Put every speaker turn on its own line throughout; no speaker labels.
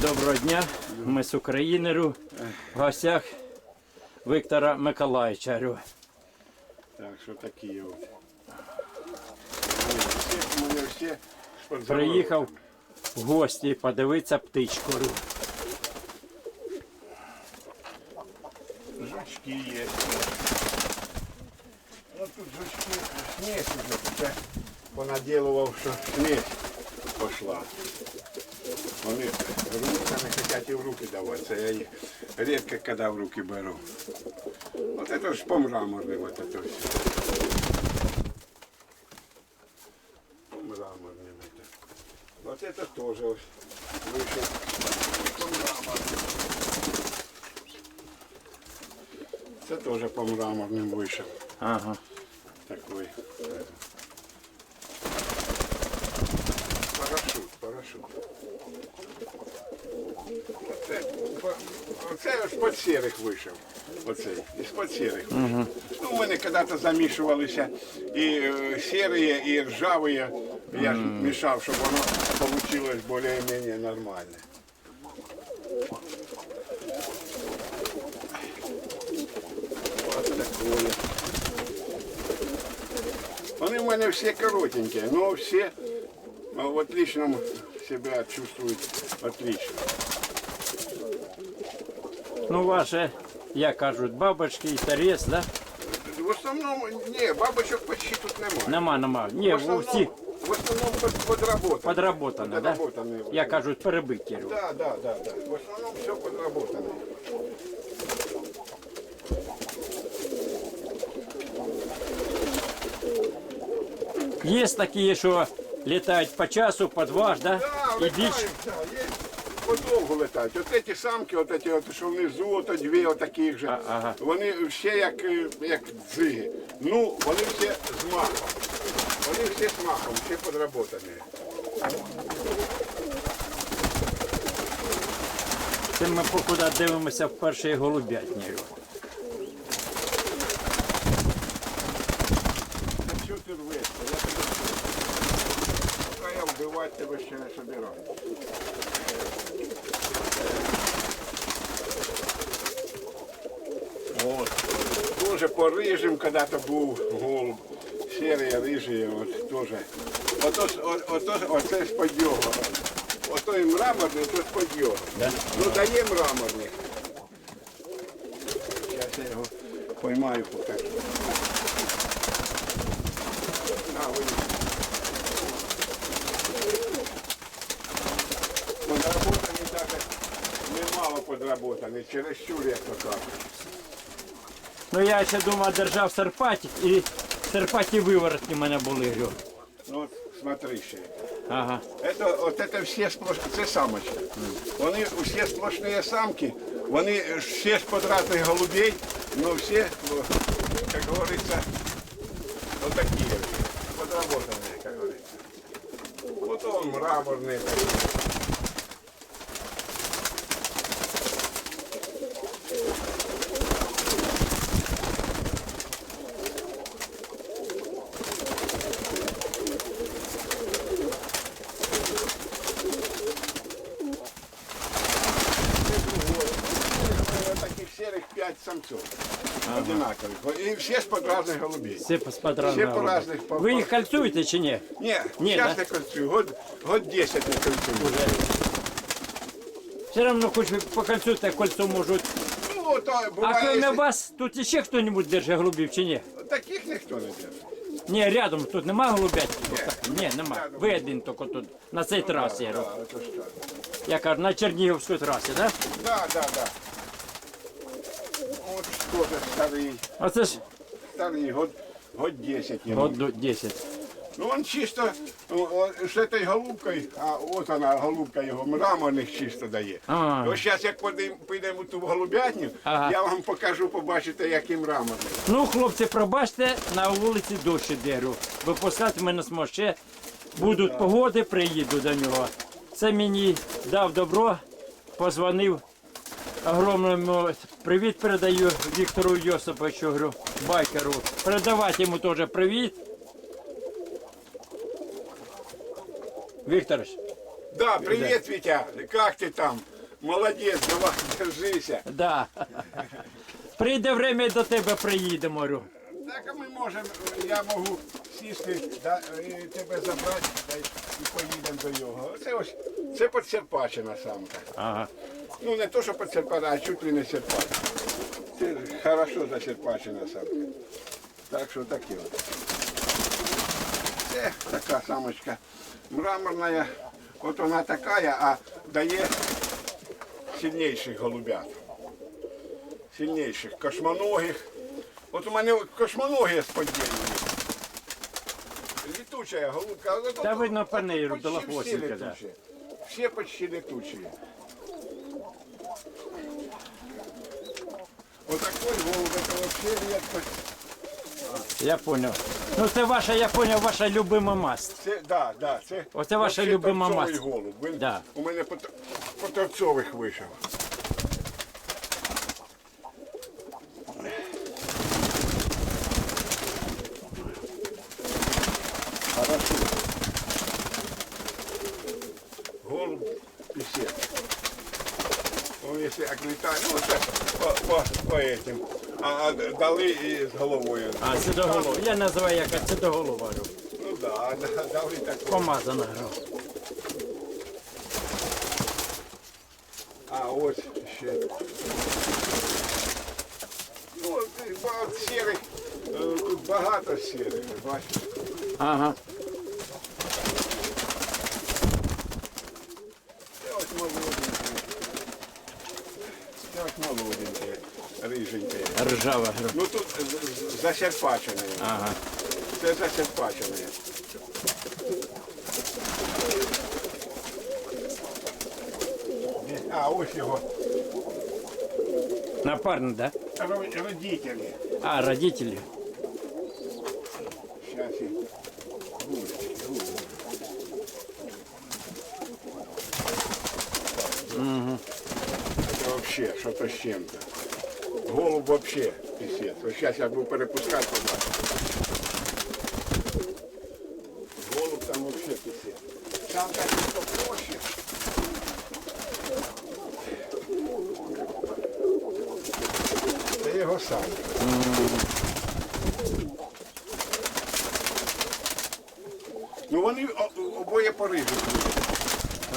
Доброго дня. Ми з Українеру. В гостях Віктора Миколаївича.
Так, що такі от.
Приїхав в гості подивитися птичку.
Жучки є. Ну тут жучки, смесь уже, понаділував, що смесь пішла. Вони руками хочуть і в руки даватися, я їх рідко коли в руки беру. Вот это ж помраморный вот это все. Помраморный это. Вот это тоже выше. Помраморный. Это тоже по мраморным выше.
Ага.
Такой. Парашют. Оце, оце з-під сірих вийшов. Оцей, із-під сірих вийшов. Ну, мене коли-то замішувалися і е, сірі, і ржаві. Я ж мішав, щоб воно вийшло більш-менш нормально. Ось такое. Вони в мене всі коротенькі, але всі ну, в отличном себя чувствуют отлично.
Ну, ваше, як кажуть, бабочки і тарес, да?
В основному, ні, бабочок почти тут немає.
Нема, нема. Ні,
в
у
основному,
всіх
в основному под, подработано.
подработано, да?
Подработано.
Як кажуть, перебиті. ру.
Да, да, да, да. В основному все подработано.
Є такі, що літають по часу, по два, ж, да?
Да,
І більше.
Подовго летають. От ці самки, от ці, от, що внизу, от дві отаких же,
ага.
вони всі як, е, як дзиги. Ну, вони всі з махом. Вони всі з махом, всі подработані.
Це ми покуди дивимося в першій голубятні.
Вбивати тебе ще не собираю. От. Тоже по рижим когда-то був голуб. Серий, рижий, от теж. Ото, ото, оце з подйого. Ото і мраморний, то з подйого.
Да?
Ну дає мраморний. Зараз я його поймаю покажу. На, вийди. подработаний, чересчур, як то кажуть.
Ну я ще думав, держав серпатик і серпаті виворотні в мене були. ру.
Ну, от смотри ще.
Ага.
Это, от это всі сплошні, це самочки. Вони всі сплошні самки, вони всі з квадратних голубей, но всі, ну, як говориться, вот такие, подработанные, как говорится. Вот он мраморный такой. Одинаковых. И все с под разных голубей.
Все по
Всі
спадранам.
по разних по-
Ви їх кальцуєте чи ні?
Не,
Ні,
сейчас
да?
не кольцую. Год, год 10 не кольцую.
Все одно хоч по кольцу те кольцо можуть.
Ну, то
А
буває,
кроме
якщо-
вас, тут ще хто-небудь держить голубів чи ні?
таких ніхто не держить.
Ні, рядом тут нема голубят. Ні, нема.
Рядом.
Ви один тільки тут, на цій трасі. я
Да,
роблю.
это ж так.
Я кажу, на Чернігівській трасі, так?
Да, да, да. Вот тоже старый,
Оце ж
старый, год, год 10 ему.
год до 10.
Ну он чисто ну, о, з этой голубкою, а от вона голубка його мраморних чисто дає.
А.
Ось зараз як підемо- підемо у ту голубятню,
Ага.
я вам покажу, побачите, який мраморний.
Ну, хлопці, пробачте, на вулиці дощ іде. говорю. Випускати мене зможе. Ще будуть погоди, приїду до нього. Це мені дав добро, позвонив. Огромному привіт передаю Віктору Йосиповичу, говорю, байкеру. Передавати йому теж привіт. Вікторович,
Да, привет, Витя. Как ты там? Молодец, давай, держися.
Да. Прийде время і до тебе приїдемо. говорю.
Так а ми можемо, я можу сісти да, і тебе забрати да, і поїдемо до його. Це ось, це поцерпачена самка.
Ага.
Ну не то, що поцерпачена, а чуть ли не серпачена. Це хорошо зачерпачена самка. Так що таке от. Це така самочка мраморна. От вона така, а дає сильніших голубят. Сильніших, кошмоногих. От у мене кошмоногі з поділені. Летучая голубка.
Та видно по нейру,
почти всі
да.
летучі. Всі такой голубь, это вообще редкость.
Я понял. Ну це ваша, я понял, ваша любима масть.
Це, да, да, це,
Оце ваша
вообще
любима
торцовий
мать.
голуб. Він
Да.
у мене по, по торцових вийшов. Хорошо. Голуб писец. Ну, если оклетать, ну, це по, по, по этим. А, а дали і з головою.
А, це до голови. Я називаю яка це до говорю.
Ну да, да, дали так.
Помазана гра.
А ось ще. Ну, от, багато сірих, е, тут багато сірих, бачиш.
Ага.
Це ось молоденькі. Це риженьке.
Ржава гра.
Ну тут з- засерпачене.
Ага.
Це засерпачене. А, ось його
Напарник, да?
ро- родителі.
А, родителі.
Сейчас и гулечки, гулечки. Вообще что-то с чем-то. Голубь вообще писец. Вот сейчас я буду перепускать туда. Голубь там вообще писец. Там так что проще. Це його сам. Ну вони обоє порижуть.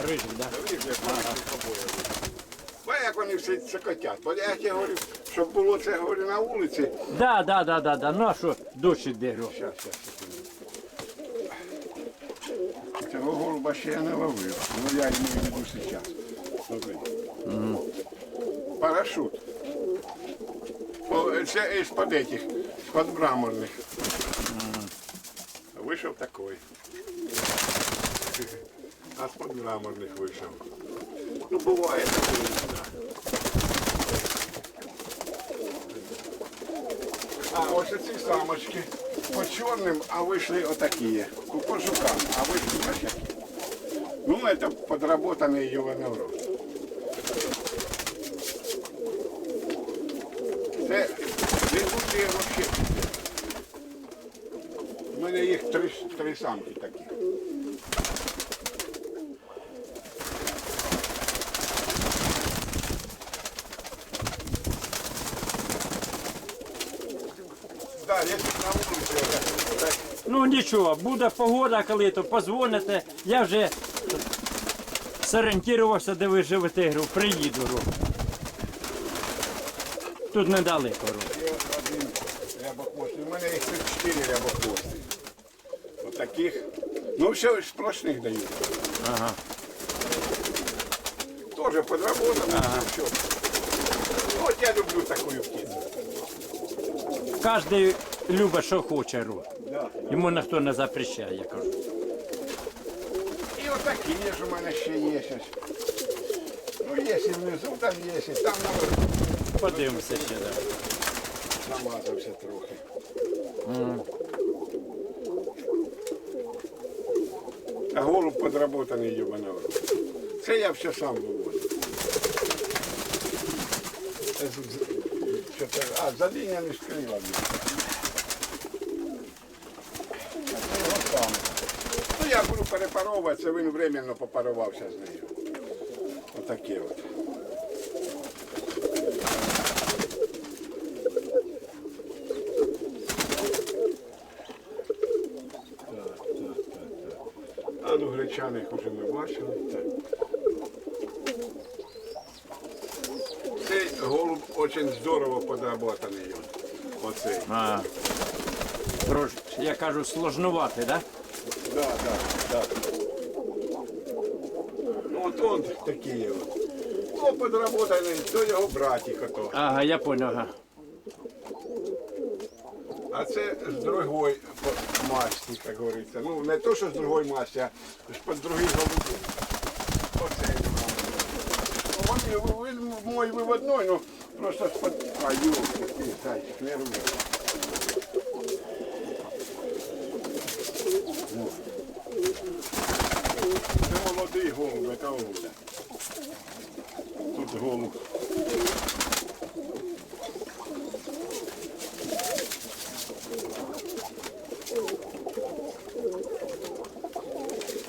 Рижик, да?
Рижуть обоє. Бо як вони все це котять. Бо я тебе говорю, щоб було це говорю, на вулиці.
Да, да, да, да, да. Ну а що, дощ говорю.
Щас, щас, секунду. Цього голуба ще я не ловив. Ну я йому йду зараз. Смотри. Парашут. О, Це із-под этих, з-под мраморних. Вийшов такий. А з-под мраморних вийшов. Ну, буває таке. да. А ось ці самочки по чорним, а вийшли отакі. По а вийшли ось які. Ну, це подработаний ювенил рост. Це летучі вообще. У мене їх три, три самки такі. Да, я тут на вулиці. так,
Ну нічого, буде погода, коли то позвоните. Я вже зорієнтувався, де ви живете, говорю, приїду. говорю. Тут недалеко. говорю.
У мене їх чотири рябохвости. От таких. Ну, все ж сплошних дають.
Ага.
Тоже подработано. Ага. Все. От я люблю таку птицю.
Кожен любить, що хоче.
Да.
Йому ніхто не запрещає, я кажу.
І отакі ж у мене ще є щось. Ну, є і внизу, там є, і там наверху
Подивимося ще. Да.
намазався трохи. А голуб подработаний юбанов. Це я все сам виводив. Це з- з- що це? А, заліняний шкрила. А це його сам. Ну, я буду перепаровуватися, він временно попарувався з нею. Отаке от. Так, так, так, так. А ну гречаних вже ми бачили. Цей голуб дуже здорово подработаний. Оцей.
А, я кажу, сложнувати, да?
Да, да, да. Ну от он такий от. Ну, подработаний, то його братик ото.
Ага, я понял. Ага.
А це з другої по- масті, як говориться. Ну, не то, що з другої масті, а з під другий голубів. Оце. Вони, він мой виводной, ну, просто з-під... А, ёлки, ти, зайчик, не руби.